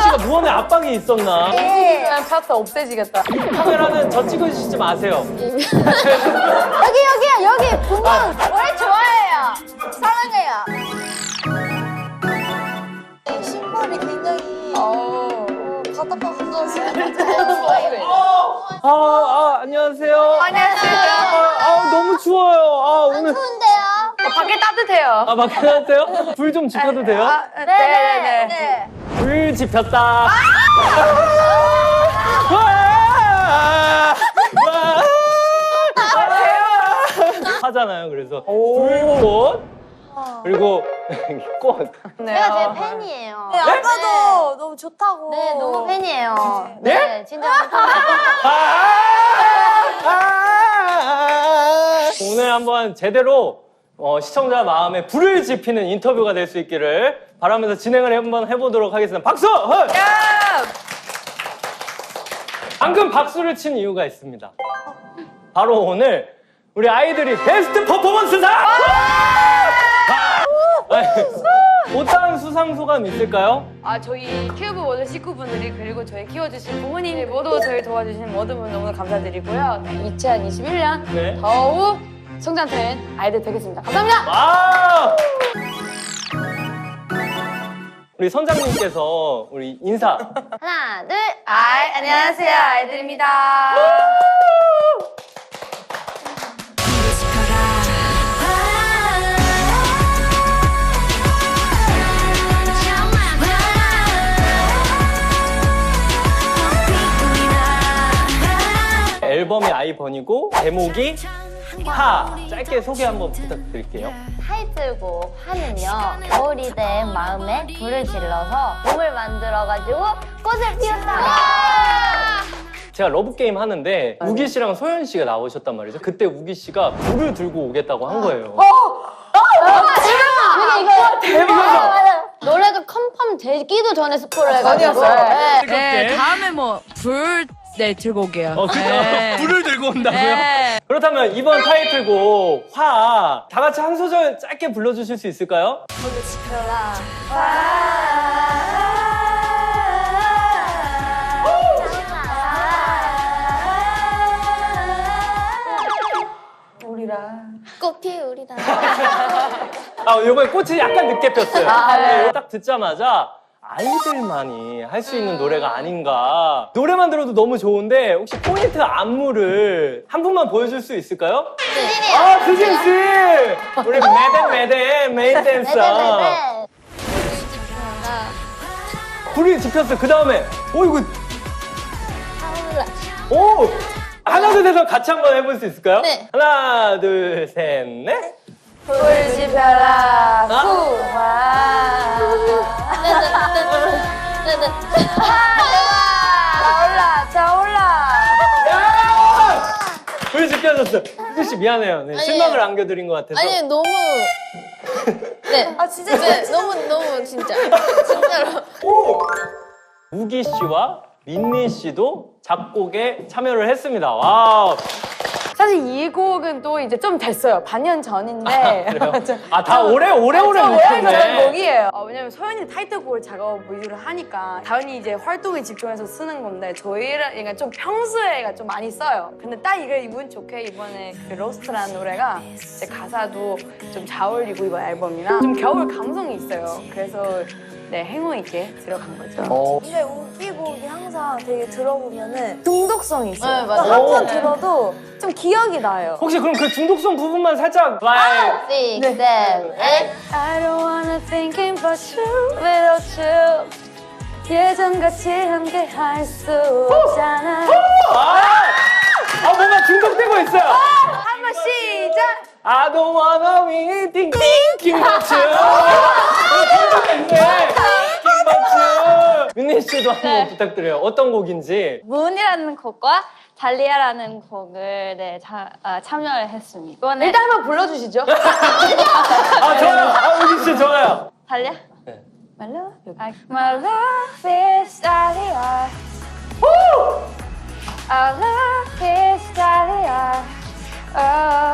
씨가 무언의 압박이 있었나? 그냥 파스타 없애지겠다. 카메라는 저 찍으시지 마세요. 여기 여기야 여기 분명 우리 좋아해요 사랑해요 이 신발이 굉장히 어, 바닥과 흔들었어요 아, 아 안녕하세요. 안녕하세요. 아, 아, 너무 추워요. 아 오늘 추운데요? 밖에 따뜻해요. 아 밖에 나왔대요? 불 좀 지펴도 돼요? 아, 네 네 네. 네. 불 지폈다. 와! 와! 하잖아요. 그래서 불꽃 그리고 꽃. 제가 제일 팬이에요 네, 아까도 너무 좋다고 네 너무 팬이에요 네? 진짜 아! 아! 오늘 한번 제대로 어, 시청자 마음에 불을 지피는 인터뷰가 될 수 있기를 바라면서 진행을 한번 해보도록 하겠습니다. 박수! 헐! 방금 박수를 친 이유가 있습니다. 바로 오늘 우리 아이들이 베스트 퍼포먼스상! 어떠한 수상 소감 있을까요? 아 저희 큐브 모든 식구분들이 그리고 저희 키워주신 부모님 모두 저희 도와주신 모든 분 너무 감사드리고요. 2021년 네. 더욱 성장된 아이들 되겠습니다. 감사합니다. 와! 우리 선장님께서 우리 인사 하나 둘 아이, 안녕하세요 아이들입니다. 앨범이 아이번이고 제목이 하 짧게 소개 한번 부탁드릴게요. 타이틀곡 하는요 겨울이 된 마음에 불을 질러서 몸을 만들어가지고 꽃을 피웠다 제가 러브 게임 하는데 우기 씨랑 소연 씨가 나오셨단 말이죠. 그때 우기 씨가 불을 들고 오겠다고 한 거예요. 그게 이거 대박 노래가 컨펌 되기도 전에 스포를 해가지고 네. 뜨겁게. 다음에 뭐 불 네 들고 올게요. 어, 그죠? 네. 불을 들고 온다고요? 네. 그렇다면 이번 타이틀곡 화 다 같이 한 소절 짧게 불러주실 수 있을까요? 꽃 피우리다 아, 이번에 꽃이 약간 늦게 폈어요. 네, 딱 듣자마자 아이들만이 할 수 있는 노래가 아닌가. 노래만 들어도 너무 좋은데 혹시 포인트 안무를 한 분만 보여줄 수 있을까요? 아, 수진 씨! 우리 매댄 매댄 메인 댄서. 불이 지폈어. 그 다음에, 오, 이거, 오! 하나, 둘, 셋 같이 한번 해볼 수 있을까요? 네. 하나, 둘, 셋, 넷. 불 지 펴라 아. 후화 네네 차올라 차올라 야! 불 지펴졌어. 수진 씨 미안해요. 네, 실망을 안겨드린 것 같아서. 아니 너무 네. 아 진짜 네, 너무 너무 진짜 진짜로 오! 우기 씨와 민니 씨도 작곡에 참여를 했습니다. 와우. 사실 이 곡은 또 이제 좀 됐어요 반년 전인데 그래요? 아, 다 오래, 오래 오래 좀 오래전 묵혔네. 곡이에요. 어, 왜냐면 소연이 타이틀곡을 작업 위주로 하니까 다은이 이제 활동에 집중해서 쓰는 건데 저희랑 그러니까 좀 평소에가 좀 많이 써요. 근데 딱 이게 이분 좋게 이번에 그 로스트라는 노래가 제 가사도 좀 잘 어울리고 이번 앨범이랑 좀 겨울 감성이 있어요. 그래서 네 행운 있게 들어간 거죠. 어, 근데 웃기곡이 항상 되게 들어보면은 중독성이 있어요. 네, 맞아요. 한번 오. 들어도 좀 기억이 나요. 혹시 그럼 그 중독성 부분만 살짝 말. six seven eight I don't wanna think about you without you 예전같이 함께 할 수 없잖아 아! 아, 뭔가 중독되고 있어요. 한번 시작 I don't wanna be thinking about you. about you. 민니 씨도 한번 부탁드려요. 어떤 곡인지. 문이라는 곡과 달리아라는 곡을 네, 자- 아, 참여를 했습니다. 이번에 일단 한번 불러주시죠 아, 좋아요. 아, 우기 씨 좋아요. 달리아? 네. My love, I- my love is 달리아. Our love is 달리아. 어.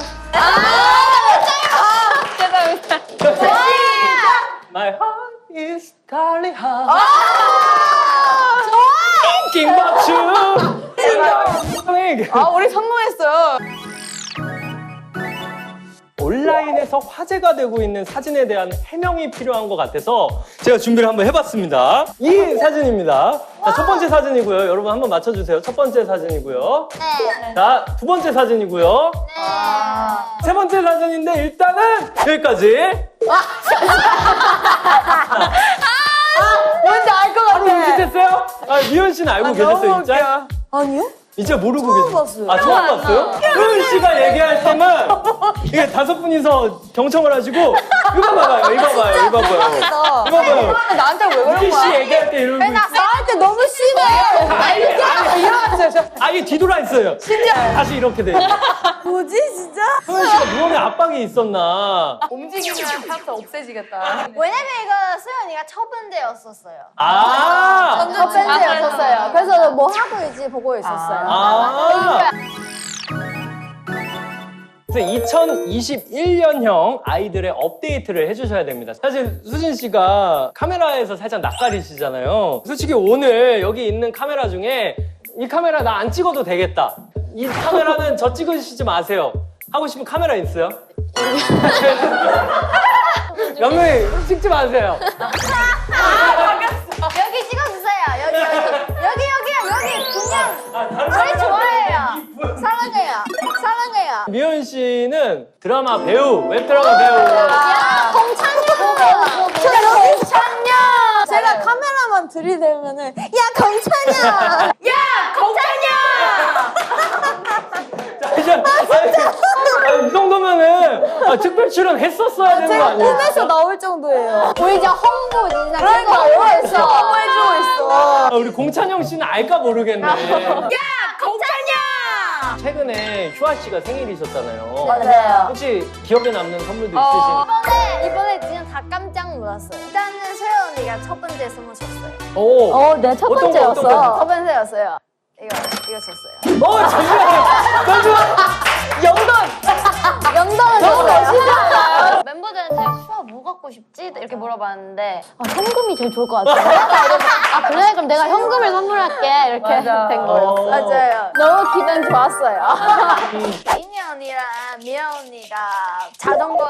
죄송합니다. My heart is darly hot. 아! Thinking about you. 아 우리 성공했어요. 온라인에서 화제가 되고 있는 사진에 대한 해명이 필요한 것 같아서 제가 준비를 한번 해봤습니다. 이 아, 네. 사진입니다. 자, 첫 번째 사진이고요. 여러분 한번 맞춰주세요. 첫 번째 사진이고요. 네. 자, 두 번째 사진이고요. 네. 세 번째 사진인데 일단은 여기까지. 뭔지 알것 바로 눈치챘어요? 아, 미연 씨는 알고 계셨어요, 진짜? 아니요? 진짜 모르고 처음 계세요? 봤어요. 아, 처음 봤어요? 효연 씨가 얘기할 때만 이게 다섯 분이서 경청을 하시고 이거 봐봐요, 이거 봐요, 이거 봐요. 이거 봐요. 나한테 왜 그런 유기 씨 거야? 얘기할 때 이러고 있- 나 한테 너무 심해. 일어났어요. 아예 뒤돌아 있어요. 다시 이렇게 돼. 뭐지 진짜? 효연 씨가 무언에 압박이 있었나? 움직이면 파트 없애지겠다. 왜냐면 이거 수연이가 첫 번째였었어요. 아, 첫 번째였었어요. 그래서 뭐 하고 있지 보고 있었어요. 아. 그 래서 2021년형 아이들의 업데이트를 해주셔야 됩니다. 사실 수진 씨가 카메라에서 살짝 낯가리시잖아요. 솔직히 오늘 여기 있는 카메라 중에 이 카메라 나 안 찍어도 되겠다. 이 카메라는 저 찍으시지 마세요. 하고 싶은 카메라 있어요? 연명이 찍지 마세요. 여기 찍어주세요. 여기 여기 여기 여기요 여기 그냥 저희 좋아해요. 미연 씨는 드라마 배우, 웹드라마 배우. 야 공찬이 보고 공찬이야. 제가 카메라만 들이대면은 야 경찬이야. 이제 아니, 이 정도면은 아, 특별 출연 했었어야 되는 거 제가 아니에요? 꿈에서 나올 정도예요. 우리 이제 홍보 진짜 그러니까 있어. 홍보해주고 있어. 아, 우리 공찬영 씨는 알까 모르겠네. 야. 최근에 휴아 씨가 생일이셨잖아요. 맞아요. 혹시 기억에 남는 선물도 어. 있으신? 이번에 이번에 진짜 다 깜짝 놀랐어요. 일단은 수연 언니가 첫 번째 선물 줬어요. 오. 어, 네, 첫 어떤 거, 어떤 거? 번째였어. 첫 번째였어요. 이거 이거 줬어요. 어, 잠시만요. 잠시만. 영돈. 영덕은 줬어요. 멤버들한테 슈아 뭐 갖고 싶지? 이렇게 물어봤는데 아, 현금이 제일 좋을 것? 이래서, 아 그래? 그럼 내가 현금을 선물할게 이렇게 맞아. 된 거였어. 어. 맞아요. 너무 기분 좋았어요. 이니 언니랑 미아 언니가 자전거로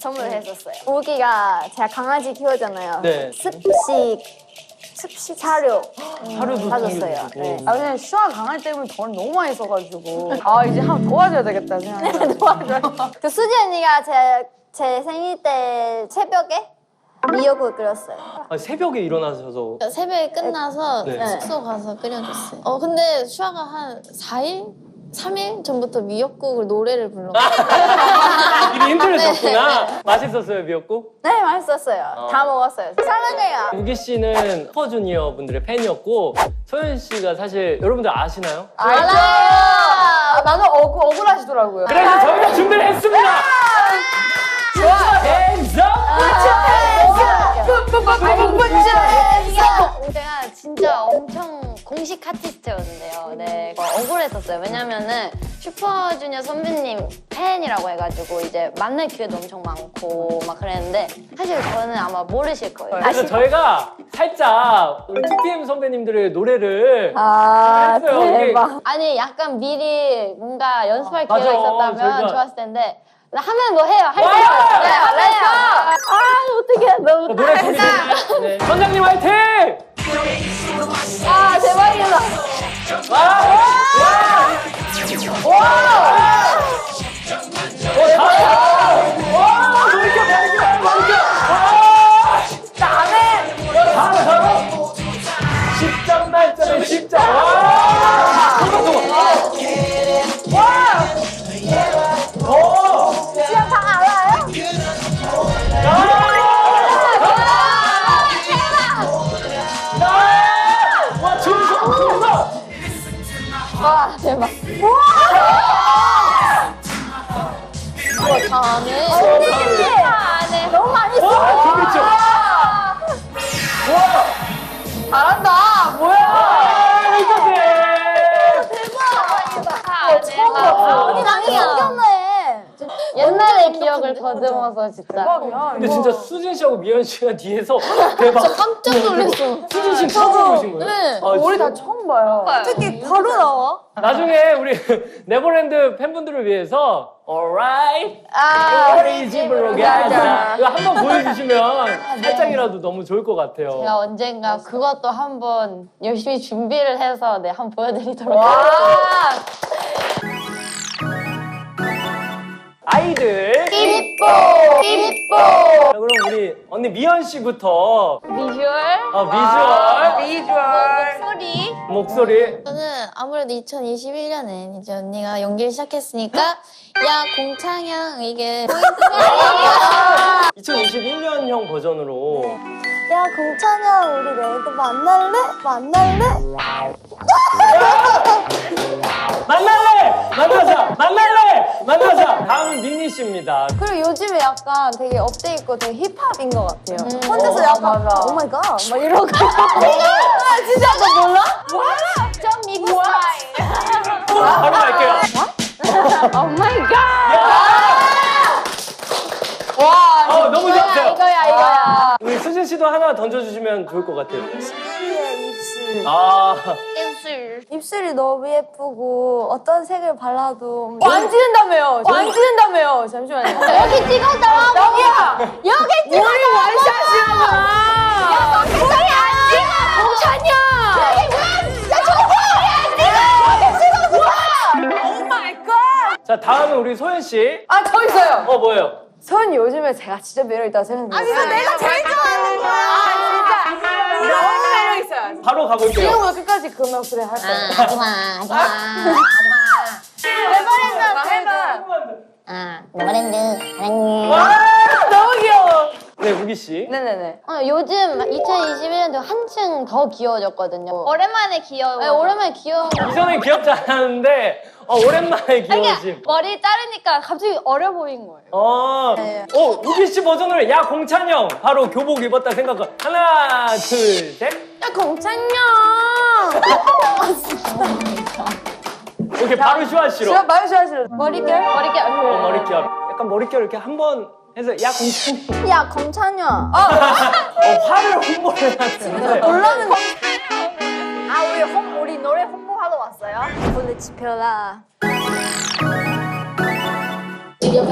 선물했었어요. 우기가 제가 강아지 키우잖아요. 네. 습식 습식 사료 하루도 사줬어요. 챙겨주시고. 네. 아 근데 슈아 강아지 때문에 돈을 너무 많이 써가지고 아 이제 한번 도와줘야 되겠다 생각. 그 수지 언니가 제, 제 생일 때 새벽에 미역국 끓였어요. 아, 새벽에 일어나셔서 새벽에 끝나서 네. 숙소 가서 끓여줬어요. 어, 근데 슈아가 한 4일? 3일 전부터 미역국을 노래를 불러. 미리 힌트를 줬구나. 맛있었어요, 미역국? 네, 맛있었어요. 다 먹었어요. 사랑해요. 우기 씨는 슈퍼주니어 분들의 팬이었고 소연 씨가 사실 여러분들 아시나요? 알아요. 아, 나는 억울 억울하시더라고요. 그래서 저희가 준비를 했습니다. 좋아, hands up. 제가 진짜 엄청 공식 아티스트였는데요. 네, 어, 억울했었어요. 왜냐면은 슈퍼주니어 선배님 팬이라고 해가지고 이제 만날 기회도 엄청 많고 막 그랬는데 사실 저는 아마 모르실 거예요. 그래서 저희가 살짝 우리 2PM 선배님들의 노래를 아, 했어요. 이게 아니 약간 미리 뭔가 연습할 맞아. 기회가 있었다면 저희가- 좋았을 텐데 나 하면 뭐 해요? 할수 와! 있어요. 네, 해요. 아 어떡해 너무 노래 준비되나요? 네. 선장님 화이팅! 언니 많이 웃겼네. 옛날의 기억을 더듬어서 진짜. 대박이야. 근데 이거. 진짜 수진 씨하고 미연 씨가 뒤에서 대박. 깜짝 놀랐어. 수진 씨 처음 보신 거예요? 네. 아, 우리 진짜? 다 처음 봐요. 어떻게 바로 나와? 나중에 우리 네버랜드 팬분들을 위해서 Alright, 아, 우리 집으로 가자. 이거 한번 보여주시면 살짝이라도 너무 좋을 것 같아요. 제가 언젠가 그것도 한번 열심히 준비를 해서 네, 한번 보여드리도록 와. 하겠습니다. 삐뽀! 자, 그럼 우리 언니 미연 씨부터 비주얼, 어, 비주얼, 비주얼. 소리. 목소리. 저는 아무래도 2021년엔 이제 언니가 연기를 시작했으니까 야 공창형 이게 2021년형 버전으로 야 공찬아 우리 내일도 만날래? 만날래? 만날래! 씨입니다. 그리고 요즘에 약간 되게 업돼 있고 되게 힙합인 것 같아요. 음. 혼자서 어, 약간 맞아. 오 마이 갓 막 이러고 아 진짜 너 몰라? 좀 믹스 바로 갈게요. 오 마이 갓. 와. 어, 너무 좋았어요. 이거야 이거야 수진 씨도 하나 던져주시면 좋을 것 같아요. 입술 아, 입술 입술이 너무 예쁘고 어떤 색을 발라도 안 지는다며요. 안 지는다며요. 잠시만요. 여기 찍었다 여기야. 여기 찍었다 우리 원샷이야. 공찬이 안 찍어 공찬이 자, 다음은 우리 소연 씨. 아, 저 있어요. 어, 뭐예요? 선 요즘에 제가 진짜 매력 있다고 생각해요. 이거 내가 제일 좋아하는 거야 아, 진짜. 너무 매력 있어요. 바로 가볼게요. 지금부터 끝까지 그 목소리 할 거예요. 하지마 하지마 하지마 해봐. 아 네버랜드 사랑해 아. 네, 우기 씨. 네네네. 어, 요즘 2021년도 한층 더 귀여워졌거든요 오랜만에 귀여워. 네, 오랜만에 귀여운 이전에 귀엽지 않았는데, 어, 오랜만에 귀여우심. 머리 자르니까 갑자기 어려 보인 거예요. 어, 어, 우기 씨 버전으로 야, 공찬형. 바로 교복 입었다 생각하 하나, 둘, 셋. 야, 공찬형. 오케이, 바로 슈아 씨로. 제가 말좋아하시요 머릿결? 머릿결 어, 머릿결. 약간 머릿결 이렇게 한번 해서 야, 공찬형. 야 공찬형 어, 화를 홍보를 하는데. 놀라는 거. 아 우리 홍 우리 노래 홍보하러 왔어요? 오늘 지펴라. 수진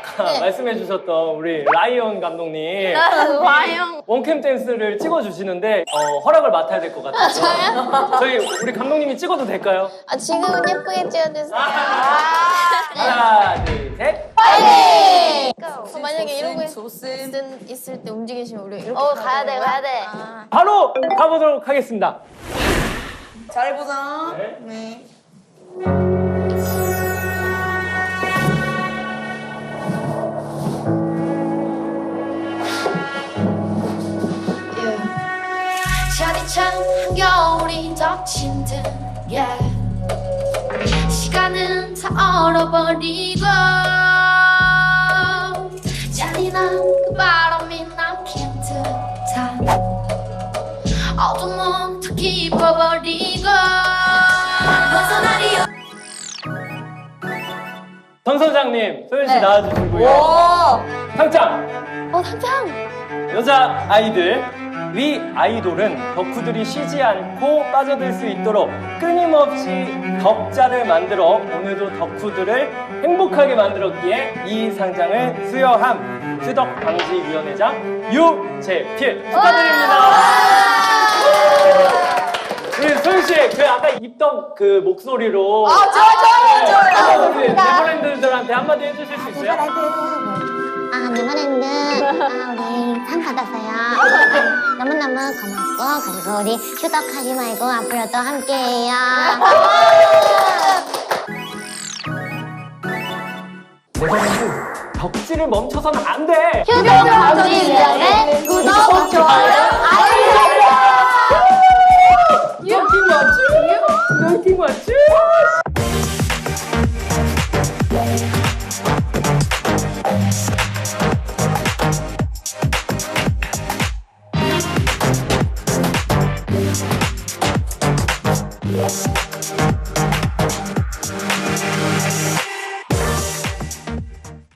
아까 네. 말씀해 주셨던 우리 라이언 감독님 와영 원캠 댄스를 찍어 주시는데 어, 허락을 맡아야 될 것 같아요. 저요? 저희 우리 감독님이 찍어도 될까요? 아 지금은 예쁘게 찍어주세요. 하나, 둘, 셋. 어, 만약에 이러고 있, 있을 때 움직이시면 우리 이렇게 어 가야 돼 가야 돼 바로 가보도록 하겠습니다. 잘해보자. 네. 잠 듯 yeah. 시간은 다 얼어버리고 잔인한 그 바람이 남긴 듯한 어둠은 다 깊어버리고 벗어나리 소장님, 소연 씨 네. 나와주시고요. 오. 상장 어 당장 여자 아이들 위 아이돌은 덕후들이 쉬지 않고 빠져들 수 있도록 끊임없이 덕자를 만들어 오늘도 덕후들을 행복하게 만들었기에 이 상장을 수여함 수덕방지위원회장 유재필 축하드립니다. 우리 소윤 씨, 그 아까 입던 그 목소리로 아, 좋아, 좋아, 좋아. 아, 우리 네버랜드들한테 한마디 해주실 수 있어요? 아 네버랜드 아 우리 상 받았어요. 아, 너무너무 고맙고 그리고 우리 휴덕하지 말고 앞으로도 함께해요. 덕질을 멈춰서는 안 돼. 휴덕 좋아요